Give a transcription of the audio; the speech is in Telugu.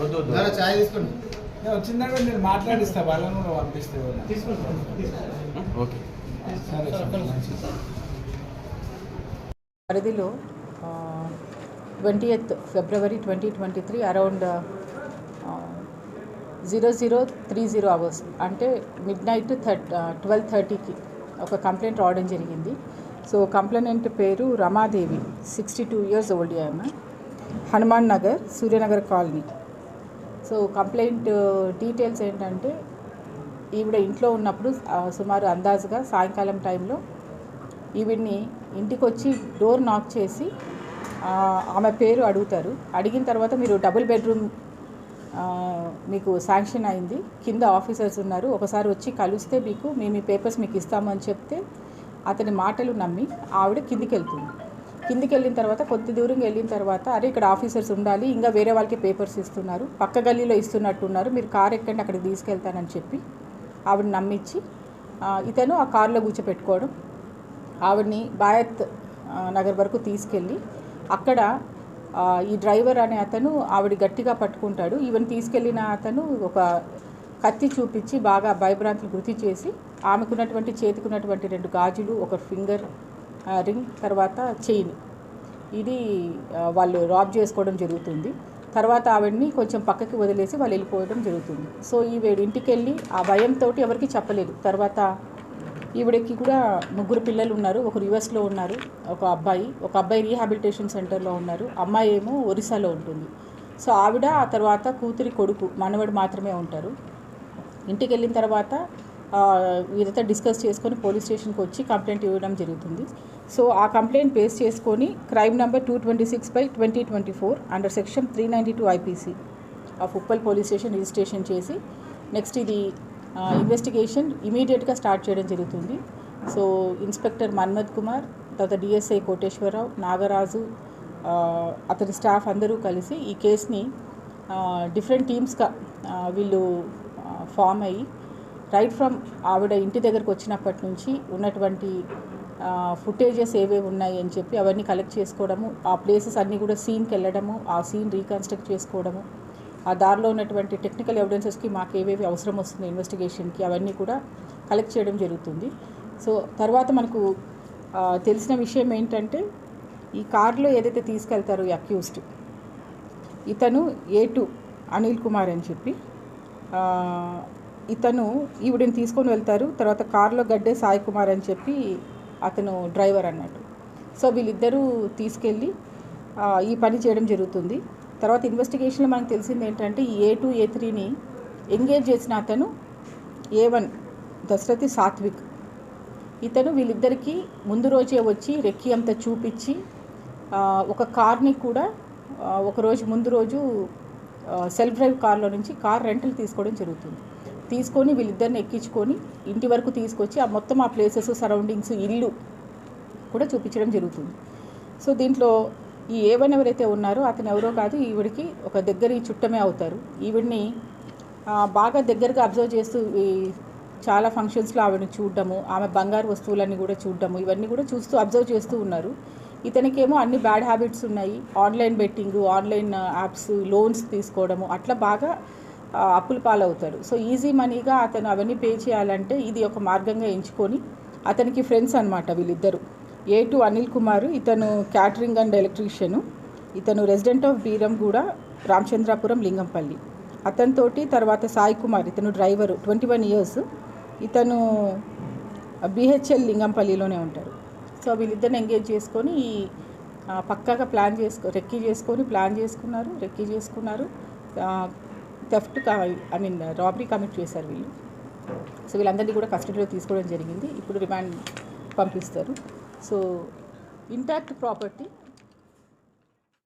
వద్దు వద్దు. జర చాయ్ తీసుకోండి. నేను వచ్చిందాక నేను మాట్లాడిస్తా వాళ్ళని కూడా పంపిస్తే వాళ్ళని. ఓకే. సరే సరే. మంచిది. పరిధిలో twenty eighth February twenty twenty three around zero zero three zero hours అంటే మిడ్ నైట్ థర్ట్ ట్వెల్వ్ థర్టీకి ఒక కంప్లైంట్ రావడం జరిగింది. సో కంప్లైంట్ పేరు Ramadevi sixty two years old ఆమె. Hanuman Nagar Suryanagar colony. So complaint details ఏంటంటే ఈవిడ ఇంట్లో ఉన్నప్పుడు సుమారు అందాజుగా సాయంకాలం టైంలో ఈవిడ్ని ఇంటికి వచ్చి డోర్ నాక్ చేసి ఆమె పేరు అడుగుతారు. అడిగిన తర్వాత మీరు డబుల్ బెడ్రూమ్ మీకు శాంక్షన్ అయింది. కింద ఆఫీసర్స్ ఉన్నారు. ఒకసారి వచ్చి కలిస్తే మీకు మేము ఈ పేపర్స్ మీకు ఇస్తామని చెప్తే అతని మాటలు నమ్మి ఆవిడ కిందికి వెళ్తుంది కిందికి వెళ్ళిన తర్వాత కొద్ది దూరం వెళ్ళిన తర్వాత అరే ఇక్కడ ఆఫీసర్స్ ఉండాలి ఇంకా వేరే వాళ్ళకి పేపర్స్ ఇస్తున్నారు పక్క గల్లీలో ఇస్తున్నట్టున్నారు మీరు కార్ ఎక్కండి అక్కడికి తీసుకెళ్తానని చెప్పి ఆవిడ నమ్మించి ఇతను ఆ కారులో కూర్చోపెట్టుకోవడం ఆవిడని బాయత్ నగర్ వరకు తీసుకెళ్ళి అక్కడ ఈ డ్రైవర్ అనే అతను ఆవిడ గట్టిగా పట్టుకుంటాడు. ఈవెన్ తీసుకెళ్ళిన అతను ఒక కత్తి చూపించి బాగా భయభ్రాంతులు గుర్తు చేసి ఆమెకున్నటువంటి చేతికున్నటువంటి రెండు గాజులు ఒక ఫింగర్ రింగ్ తర్వాత చైన్ ఇది వాళ్ళు రాబ్ చేసుకోవడం జరుగుతుంది. తర్వాత ఆవిడని కొంచెం పక్కకి వదిలేసి వాళ్ళు వెళ్ళిపోవడం జరుగుతుంది. సో ఈవిడ ఇంటికి వెళ్ళి ఆ భయంతో ఎవరికి చెప్పలేదు. తర్వాత ఈవిడకి కూడా ముగ్గురు పిల్లలు ఉన్నారు. ఒకరు యుఎస్లో ఉన్నారు ఒక అబ్బాయి. ఒక అబ్బాయి రీహాబిలిటేషన్ సెంటర్లో ఉన్నారు. అమ్మాయి ఏమో ఒరిస్సాలో ఉంటుంది. సో ఆవిడ ఆ తర్వాత కూతురి కొడుకు మనవడు మాత్రమే ఉంటారు. ఇంటికి వెళ్ళిన తర్వాత వీరితో డిస్కస్ చేసుకొని పోలీస్ స్టేషన్కి వచ్చి కంప్లైంట్ ఇవ్వడం జరుగుతుంది. సో ఆ కంప్లైంట్ బేస్ చేసుకొని crime number two twenty six by twenty twenty four under section three ninety two IPC of Uppal police station registration చేసి నెక్స్ట్ ఇది ఇన్వెస్టిగేషన్ ఇమీడియట్గా స్టార్ట్ చేయడం జరుగుతుంది. సో ఇన్స్పెక్టర్ మన్మద్ కుమార్ తర్వాత డిఎస్ఐ కోటేశ్వరరావు నాగరాజు అతని స్టాఫ్ అందరూ కలిసి ఈ కేసుని డిఫరెంట్ టీమ్స్గా వీళ్ళు ఫామ్ అయ్యి రైట్ ఫ్రమ్ ఆవిడ ఇంటి దగ్గరకు వచ్చినప్పటి నుంచి ఉన్నటువంటి ఫుటేజెస్ ఏవేవి ఉన్నాయి అని చెప్పి అవన్నీ కలెక్ట్ చేసుకోవడము ఆ ప్లేసెస్ అన్నీ కూడా సీన్కి వెళ్ళడము ఆ సీన్ రీకన్స్ట్రక్ట్ చేసుకోవడము ఆ దారిలో ఉన్నటువంటి టెక్నికల్ ఎవిడెన్సెస్కి మాకు ఏవేవి అవసరం వస్తుంది ఇన్వెస్టిగేషన్కి అవన్నీ కూడా కలెక్ట్ చేయడం జరుగుతుంది. సో తర్వాత మనకు తెలిసిన విషయం ఏంటంటే ఈ కారులో ఏదైతే తీసుకెళ్తారో ఈ అక్యూస్డ్ ఇతను ఏ టూ అనిల్ కుమార్ అని చెప్పి ఇతను ఈవిడని తీసుకొని వెళ్తారు. తర్వాత కారులో గడ్డే సాయి కుమార్ అని చెప్పి అతను డ్రైవర్ అన్నట్టు. సో వీళ్ళిద్దరూ తీసుకెళ్ళి ఈ పని చేయడం జరుగుతుంది. తర్వాత ఇన్వెస్టిగేషన్లో మనకు తెలిసింది ఏంటంటే ఈ ఏ టూ ఏ త్రీని ఎంగేజ్ చేసిన అతను ఏ వన్ దశరథి సాత్విక్. ఇతను వీళ్ళిద్దరికీ ముందు రోజే వచ్చి రెక్కి అంతా చూపించి ఒక కార్ని కూడా ఒకరోజు ముందు రోజు సెల్ఫ్ డ్రైవ్ కార్లో నుంచి కార్ రెంటల్ తీసుకోవడం జరుగుతుంది. తీసుకొని వీళ్ళిద్దరిని ఎక్కించుకొని ఇంటి వరకు తీసుకొచ్చి ఆ మొత్తం ఆ ప్లేసెస్ సరౌండింగ్స్ ఇల్లు కూడా చూపించడం జరుగుతుంది. సో దీంట్లో ఈ ఏవన్ ఎవరైతే ఉన్నారో అతను ఎవరో కాదు ఈవిడికి ఒక దగ్గర చుట్టమే అవుతారు. ఈవిడిని బాగా దగ్గరగా అబ్జర్వ్ చేస్తూ ఈ చాలా ఫంక్షన్స్లో ఆవిడని చూడడము ఆమె బంగారు వస్తువులన్నీ కూడా చూడడము ఇవన్నీ కూడా చూస్తూ అబ్జర్వ్ చేస్తూ ఉన్నారు. ఇతనికేమో అన్ని బ్యాడ్ హ్యాబిట్స్ ఉన్నాయి. Online betting online apps loans తీసుకోవడము అట్లా బాగా అప్పుల పాలవుతాడు. సో ఈజీ మనీగా అతను అవన్నీ పే చేయాలంటే ఇది ఒక మార్గంగా ఎంచుకొని అతనికి ఫ్రెండ్స్ అనమాట వీళ్ళిద్దరు. ఏ టు అనిల్ కుమార్ ఇతను క్యాటరింగ్ అండ్ ఎలక్ట్రీషియను. ఇతను రెసిడెంట్ ఆఫ్ బీరంగూడ రామచంద్రాపురం లింగంపల్లి. అతనితోటి తర్వాత సాయి కుమార్ ఇతను డ్రైవరు ట్వంటీ వన్ ఇయర్స్. ఇతను బిహెచ్ఎల్ లింగంపల్లిలోనే ఉంటారు. సో వీళ్ళిద్దరిని ఎంగేజ్ చేసుకొని ఈ పక్కాగా ప్లాన్ చేసుకో రెక్కీ చేసుకొని ప్లాన్ చేసుకున్నారు రెక్కీ చేసుకున్నారు. Theft I mean robbery commit చేశారు వీళ్ళు. సో వీళ్ళందరినీ కూడా కస్టడీలో తీసుకోవడం జరిగింది. ఇప్పుడు రిమాండ్ పంపిస్తారు. So intact property